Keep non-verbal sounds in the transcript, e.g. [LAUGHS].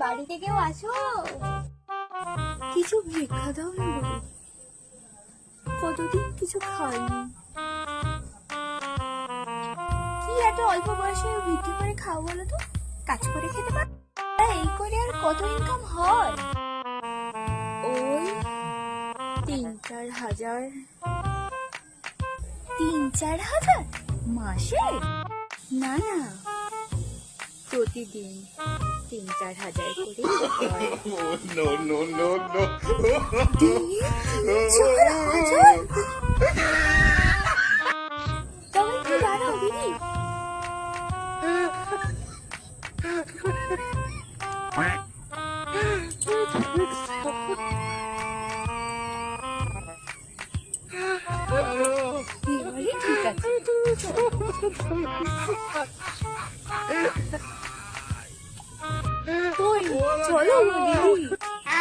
বাড়িতে কেউ আসো কিছু ভিক্ষা দাও না কতদিন কিছু খাইনি কি এত অল্প বয়সে ভিক্ষে করে খাও বলো তো? কাজ করে খেতে পার এই করে আর কত ইনকাম হয়? ওই তিন চার হাজার। তিন চার হাজার? মাসে? না না। প্রতিদিন। tiền trả thả để cô tiếp [LAUGHS] rồi. No no no no. Trời ơi trời đâu ấy cứ đá đầu đi đi 이거 이렇게까지 左右有一